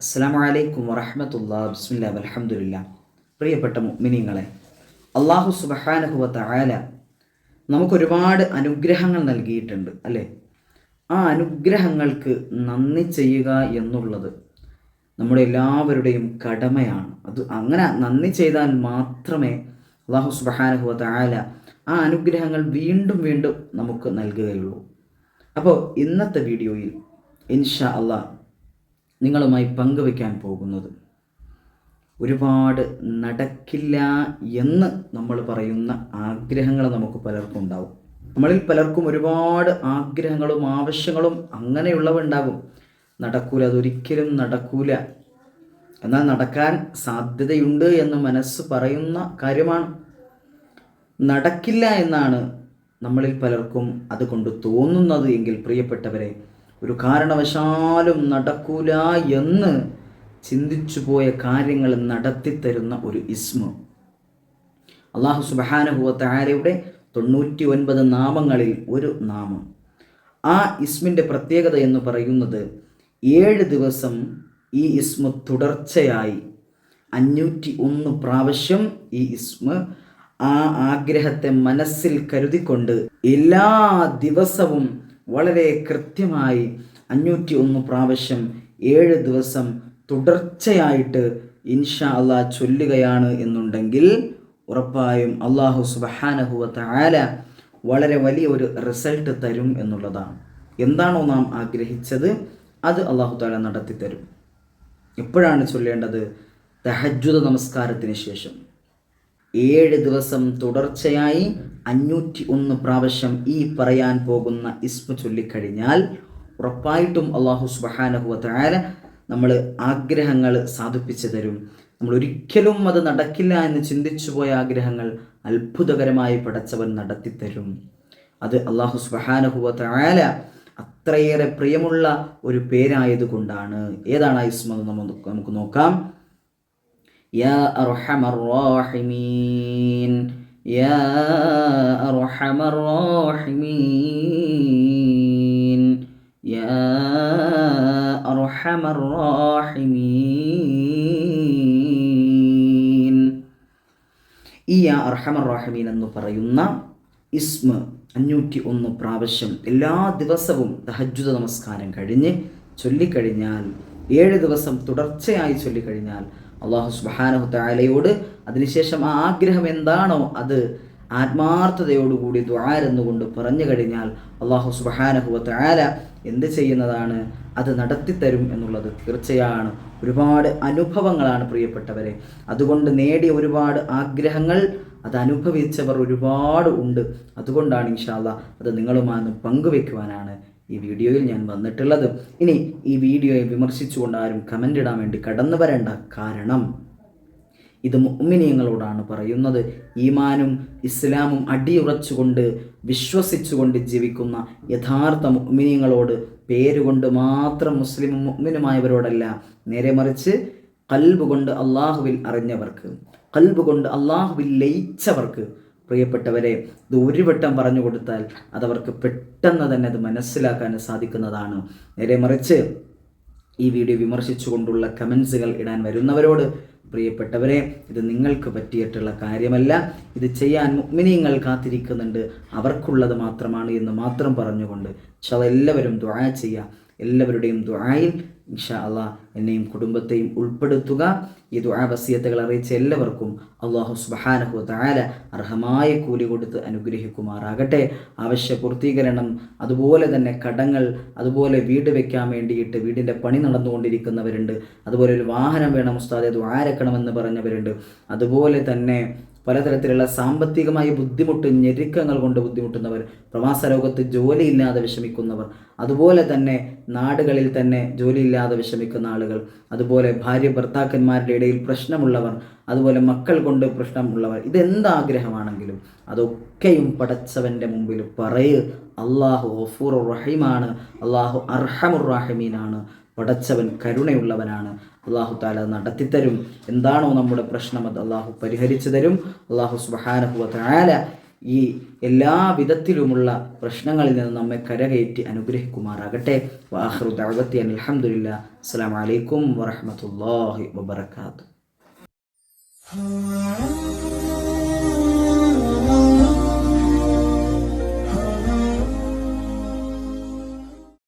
അസ്സാം വറഹമത്തല്ലാ വറഹമത്തുള്ള ബിസ്മില്ല അലഹമുല്ല പ്രിയപ്പെട്ട മിനിങ്ങളെ അള്ളാഹു സുബഹാനഹുവത്ത ആല നമുക്കൊരുപാട് അനുഗ്രഹങ്ങൾ നൽകിയിട്ടുണ്ട് അല്ലേ? ആ അനുഗ്രഹങ്ങൾക്ക് നന്ദി ചെയ്യുക എന്നുള്ളത് നമ്മുടെ എല്ലാവരുടെയും കടമയാണ്. അത് അങ്ങനെ നന്ദി ചെയ്താൽ മാത്രമേ അള്ളാഹു സുബഹാനഹുവത്ത ആല ആ അനുഗ്രഹങ്ങൾ വീണ്ടും വീണ്ടും നമുക്ക് നൽകുകയുള്ളൂ. അപ്പോൾ ഇന്നത്തെ വീഡിയോയിൽ ഇൻഷാ അള്ളാഹ് നിങ്ങളുമായി പങ്കുവയ്ക്കാൻ പോകുന്നത്. ഒരുപാട് നടക്കില്ല എന്ന് നമ്മൾ പറയുന്ന ആഗ്രഹങ്ങൾ നമുക്ക് പലർക്കും ഉണ്ടാവും. നമ്മളിൽ പലർക്കും ഒരുപാട് ആഗ്രഹങ്ങളും ആവശ്യങ്ങളും അങ്ങനെയുള്ളവ ഉണ്ടാകും. നടക്കൂല അതൊരിക്കലും നടക്കൂല. എന്നാൽ നടക്കാൻ സാധ്യതയുണ്ട് എന്ന് മനസ്സ് പറയുന്ന കാര്യമാണ്. നടക്കില്ല എന്നാണ് നമ്മളിൽ പലർക്കും അതുകൊണ്ട് തോന്നുന്നത് എങ്കിൽ പ്രിയപ്പെട്ടവരെ ഒരു കാരണവശാലും നടക്കൂല എന്ന് ചിന്തിച്ചു പോയ കാര്യങ്ങൾ നടത്തിത്തരുന്ന ഒരു ഇസ്മ. അള്ളാഹു സുബാനുഭവത്താരയുടെ തൊണ്ണൂറ്റി ഒൻപത് നാമങ്ങളിൽ ഒരു നാമം. ആ ഇസ്മിന്റെ പ്രത്യേകത എന്ന് പറയുന്നത് ഏഴ് ദിവസം ഈ ഇസ്മ തുടർച്ചയായി. അഞ്ഞൂറ്റി ഒന്ന് പ്രാവശ്യം ഈ ഇസ്മ ആ ആഗ്രഹത്തെ മനസ്സിൽ കരുതിക്കൊണ്ട് എല്ലാ ദിവസവും വളരെ കൃത്യമായി അഞ്ഞൂറ്റി ഒന്ന് പ്രാവശ്യം ഏഴ് ദിവസം തുടർച്ചയായിട്ട് ഇൻഷാ അള്ളാഹ് ചൊല്ലുകയാണ് എന്നുണ്ടെങ്കിൽ ഉറപ്പായും അള്ളാഹു സുബഹാനഹുവത്ത ആല വളരെ വലിയ ഒരു റിസൾട്ട് തരും എന്നുള്ളതാണ്. എന്താണോ നാം ആഗ്രഹിച്ചത് അത് അള്ളാഹു താല നടത്തി തരും എപ്പോഴാണ് ചൊല്ലേണ്ടത്? തഹജ്ജുദ നമസ്കാരത്തിന് ശേഷം. ഏഴ് ദിവസം തുടർച്ചയായി അഞ്ഞൂറ്റി ഒന്ന് പ്രാവശ്യം ഈ പറയാൻ പോകുന്ന ഇസ്മ ചൊല്ലിക്കഴിഞ്ഞാൽ ഉറപ്പായിട്ടും അള്ളാഹു സുബഹാനഹുവല നമ്മൾ ആഗ്രഹങ്ങൾ സാധിപ്പിച്ചു തരും. നമ്മൾ ഒരിക്കലും അത് നടക്കില്ല എന്ന് ചിന്തിച്ചു പോയ ആഗ്രഹങ്ങൾ അത്ഭുതകരമായി പടച്ചവൻ നടത്തിത്തരും അത് അള്ളാഹു സുബഹാനഹുവല അത്രയേറെ പ്രിയമുള്ള ഒരു പേരായതുകൊണ്ടാണ്. ഏതാണ് ആ ഇസ്മ നമുക്ക് നോക്കാം. يا أرحم الراحمين يا أرحم الراحمين يا أرحم الراحمين ഈ യാ അർഹമർ റാഹിമീൻ എന്ന് പറയുന്ന ഇസ്മ അഞ്ഞൂറ്റി ഒന്ന് പ്രാവശ്യം എല്ലാ ദിവസവും തഹജുദ നമസ്കാരം കഴിഞ്ഞ് ചൊല്ലിക്കഴിഞ്ഞാൽ ഏഴ് ദിവസം തുടർച്ചയായി ചൊല്ലിക്കഴിഞ്ഞാൽ അള്ളാഹു സുബാനഹു താലയോട് അതിനുശേഷം ആ ആഗ്രഹം എന്താണോ അത് ആത്മാർത്ഥതയോടുകൂടി ദ്വാരെന്നുകൊണ്ട് പറഞ്ഞു കഴിഞ്ഞാൽ അള്ളാഹു സുബാനഹുവ താല എന്ത് ചെയ്യുന്നതാണ് അത് നടത്തിത്തരും എന്നുള്ളത് തീർച്ചയാണ്. ഒരുപാട് അനുഭവങ്ങളാണ് പ്രിയപ്പെട്ടവരെ. അതുകൊണ്ട് നേടിയ ഒരുപാട് ആഗ്രഹങ്ങൾ അത് അനുഭവിച്ചവർ ഒരുപാട് ഉണ്ട്. അതുകൊണ്ടാണ് ഇൻഷാല്ല അത് നിങ്ങളുമായി പങ്കുവെക്കുവാനാണ് ഈ വീഡിയോയിൽ ഞാൻ വന്നിട്ടുള്ളത്. ഇനി ഈ വീഡിയോയെ വിമർശിച്ചുകൊണ്ട് ആരും കമന്റ് ഇടാൻ വേണ്ടി കടന്നു വരേണ്ട കാരണം ഇത് മുഅ്മിനീങ്ങളോടാണ് പറയുന്നത്. ഈമാനും ഇസ്ലാമും അടിയുറച്ചുകൊണ്ട് വിശ്വസിച്ചുകൊണ്ട് ജീവിക്കുന്ന യഥാർത്ഥ മുഅ്മിനീങ്ങളോട് പേരുകൊണ്ട് മാത്രം മുസ്ലിമും മുഅ്മിനുമായവരോടല്ല നേരെ മറിച്ച് കൽബ് കൊണ്ട് അള്ളാഹുവിൽ അറിഞ്ഞവർക്ക് കൽബ് കൊണ്ട് അള്ളാഹുവിൽ ലയിച്ചവർക്ക് പ്രിയപ്പെട്ടവരെ ഇത് വട്ടം പറഞ്ഞു കൊടുത്താൽ അതവർക്ക് പെട്ടെന്ന് തന്നെ അത് മനസ്സിലാക്കാൻ സാധിക്കുന്നതാണ്. നേരെ മറിച്ച് ഈ വീഡിയോ വിമർശിച്ചുകൊണ്ടുള്ള കമൻസുകൾ ഇടാൻ വരുന്നവരോട് പ്രിയപ്പെട്ടവരെ ഇത് നിങ്ങൾക്ക് പറ്റിയിട്ടുള്ള കാര്യമല്ല. ഇത് ചെയ്യാൻ മുഗ്മിനിയങ്ങൾ കാത്തിരിക്കുന്നുണ്ട്. അവർക്കുള്ളത് മാത്രമാണ് എന്ന് മാത്രം പറഞ്ഞുകൊണ്ട് പക്ഷെ അതെല്ലാവരും ദ്വാ ചെയ്യുക. എല്ലാവരുടെയും ദ്വായിൽ ഇൻഷാ അള്ളാഹ് എന്നെയും കുടുംബത്തെയും ഉൾപ്പെടുത്തുക. ഈ ദുആ വസിയത്തുകൾ അറിയിച്ച എല്ലാവർക്കും അള്ളാഹു സുബഹാനഹു താല അർഹമായ കൂലി കൊടുത്ത് അനുഗ്രഹിക്കുമാറാകട്ടെ. ആവശ്യ പൂർത്തീകരണം അതുപോലെ തന്നെ കടങ്ങൾ അതുപോലെ വീട് വെക്കാൻ വേണ്ടിയിട്ട് വീടിന്റെ പണി നടന്നുകൊണ്ടിരിക്കുന്നവരുണ്ട്. അതുപോലെ ഒരു വാഹനം വേണം ഉസ്താദെ ദുആരക്കണമെന്ന് പറഞ്ഞവരുണ്ട്. അതുപോലെ തന്നെ പലതരത്തിലുള്ള സാമ്പത്തികമായ ബുദ്ധിമുട്ട് ഞെരുക്കങ്ങൾ കൊണ്ട് ബുദ്ധിമുട്ടുന്നവർ പ്രവാസ ലോകത്ത് ജോലിയില്ലാതെ വിഷമിക്കുന്നവർ അതുപോലെ തന്നെ നാടുകളിൽ തന്നെ ജോലിയില്ലാതെ വിഷമിക്കുന്ന ആളുകൾ അതുപോലെ ഭാര്യ ഭർത്താക്കന്മാരുടെ ഇടയിൽ പ്രശ്നമുള്ളവർ അതുപോലെ മക്കൾ കൊണ്ട് പ്രശ്നമുള്ളവർ. ഇതെന്താഗ്രഹമാണെങ്കിലും അതൊക്കെയും പടച്ചവന്റെ മുമ്പിൽ പറയ്. അള്ളാഹു ഗഫൂർ റഹീമാണ്. അള്ളാഹു അർഹമുർ റാഹിമീനാണ്. പടച്ചവൻ കരുണയുള്ളവനാണ്. അള്ളാഹു താല നടത്തിത്തരും. എന്താണോ നമ്മുടെ പ്രശ്നം അത് അള്ളാഹു പരിഹരിച്ചു തരും. അള്ളാഹു സുബഹാനഹുവ താല ഈ എല്ലാ വിധത്തിലുമുള്ള പ്രശ്നങ്ങളിൽ നിന്ന് നമ്മെ കരകയറ്റി അനുഗ്രഹിക്കുമാറാകട്ടെ. വാഹ്റു ദഅവത്തി അലൈക്കും വറഹ്മത്തുള്ളാഹി വബറകാതുഹു.